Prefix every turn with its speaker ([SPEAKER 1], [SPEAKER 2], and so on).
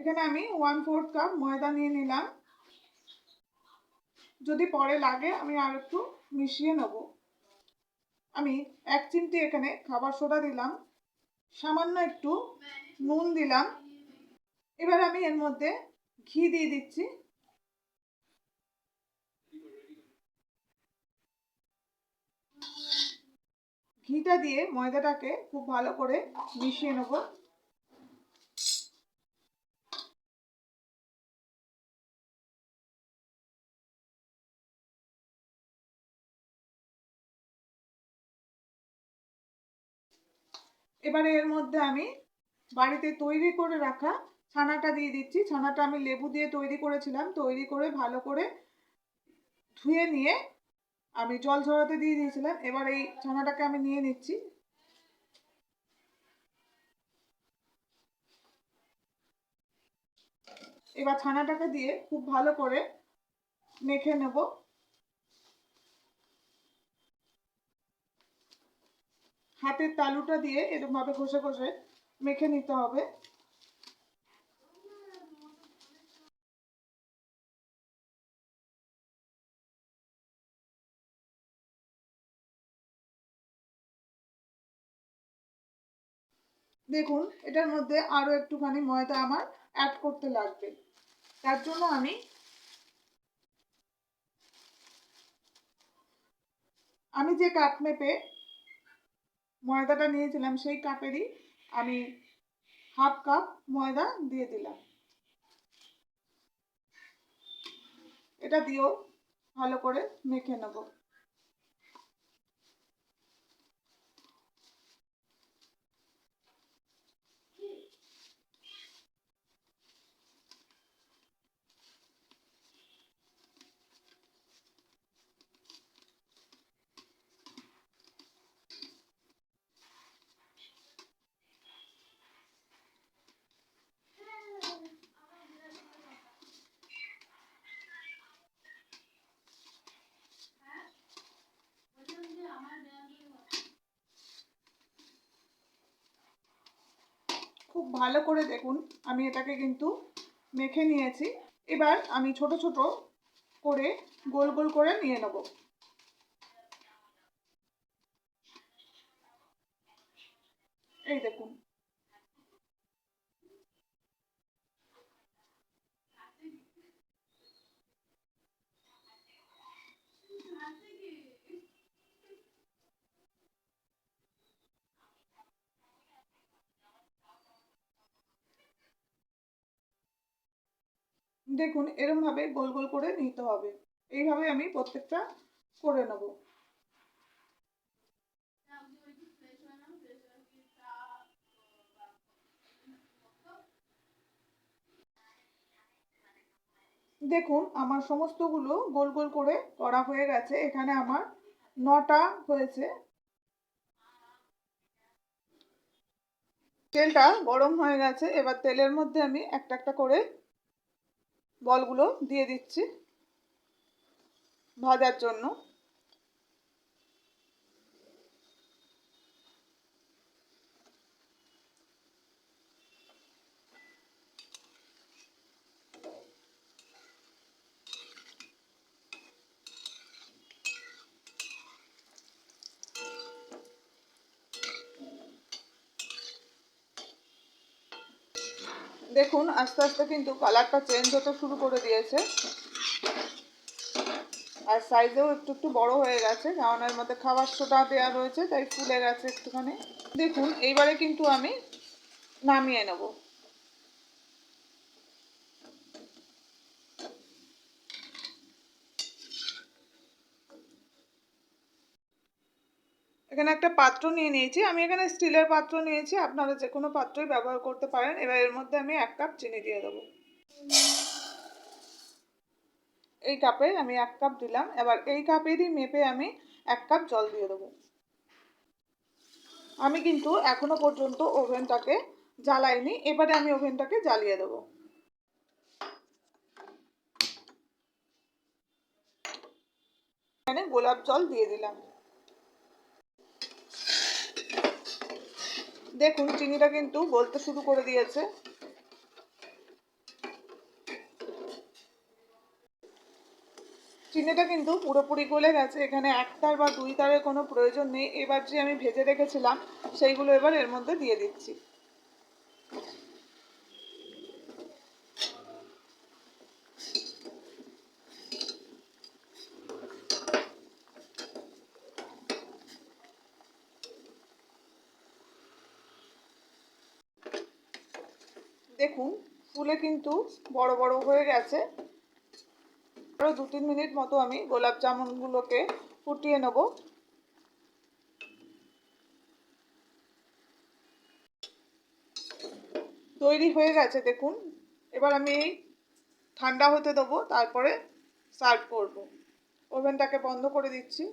[SPEAKER 1] এখানে আমি one fourth cup ময়দা নিয়ে নিলাম। যদি পরে লাগে, আমি আর একটু মিশিয়ে নেব। আমি এক চিমটি এখানে খাবার সোডা দিলাম। সামান্য একটু নুন দিলাম। এবার আমি এর মধ্যে ঘি দিয়ে দিচ্ছি। ঘিটা দিয়ে ময়দাটাকে খুব ভালো করে মিশিয়ে নেব। এবারে এর মধ্যে আমি বাড়িতে তৈরি করে রাখা ছানাটা দিয়ে দিচ্ছি। ছানাটা আমি লেবু দিয়ে তৈরি করেছিলাম। তৈরি করে ভালো করে ধুয়ে নিয়ে আমি জল ঝরাতে দিয়ে দিয়েছিলাম। এবার এই ছানাটাকে আমি নিয়ে নিচ্ছি। এবার ছানাটাকে দিয়ে খুব ভালো করে মেখে নেব। হাতের তালুটা দিয়ে এরকমভাবে ঘষে ঘষে মেখে নিতে হবে। দেখুন, এটার মধ্যে আরও একটুখানি ময়দা আমার অ্যাড করতে লাগবে। তার জন্য আমি আমি যে কাপ মেপে ময়দাটা নিয়েছিলাম, সেই কাপেরই আমি হাফ কাপ ময়দা দিয়ে দিলাম। এটা দিয়েও ভালো করে মেখে নেব। খুব ভালো করে দেখুন। আমি এটাকে কিন্তু মেখে নিয়েছি। এবার আমি ছোট ছোট করে গোল গোল করে নিয়ে নেব। এই দেখুন। দেখুন, এরমভাবে গোল গোল করে নিতে হবে। এইভাবে আমি প্রত্যেকটা করে নেব। দেখুন, আমার সমস্তগুলো গোল গোল করে করা হয়ে গেছে। এখানে আমার নটা হয়েছে। তেলটা গরম হয়ে গেছে। এবার তেলের মধ্যে আমি একটা একটা করে বলগুলো দিয়ে দিচ্ছি ভাজার জন্য। দেখুন, আস্তে আস্তে কিন্তু কালারটা চেঞ্জ হতে শুরু করে দিয়েছে। আর সাইজেও একটু একটু বড় হয়ে গেছে। কারণ মধ্যে খাবার সোটা দেওয়া রয়েছে, তাই ফুলে গেছে একটুখানি। দেখুন, এইবারে কিন্তু আমি নামিয়ে নেব। এখানে একটা পাত্র নিয়ে নিয়েছি। আমি এখানে স্টিলের পাত্র নিয়েছি। আপনারা যে কোনো পাত্রই ব্যবহার করতে পারেন। এবার এর মধ্যে আমি এক কাপ চিনি দিয়ে দেবো। এই কাপে আমি এক কাপ দিলাম। এবার এই কাপেরই মেপে আমি এক কাপ জল দিয়ে দেবো। আমি কিন্তু এখনও পর্যন্ত ওভেনটাকে জ্বালাইনি। এবারে আমি ওভেনটাকে জ্বালিয়ে দেবো। এখানে গোলাপ জল দিয়ে দিলাম। দেখুন, চিনিটা কিন্তু গলতে শুরু করে দিয়েছে। চিনিটা কিন্তু পুরোপুরি গলে গেছে। এখানে এক তার বা দুই তারের কোনো প্রয়োজন নেই। এবার যে আমি ভেজে রেখেছিলাম, সেইগুলো এবার এর মধ্যে দিয়ে দিচ্ছি। দেখুন, ফুলে কিন্তু বড় বড় হয়ে গেছে। আরও দু তিন মিনিট মতো আমি গোলাপ জামুনগুলোকে ফুটিয়ে নেব। তৈরি হয়ে গেছে, দেখুন। এবার আমি ঠান্ডা হতে দেবো, তারপরে সার্ভ করব। ওভেনটাকে বন্ধ করে দিচ্ছি।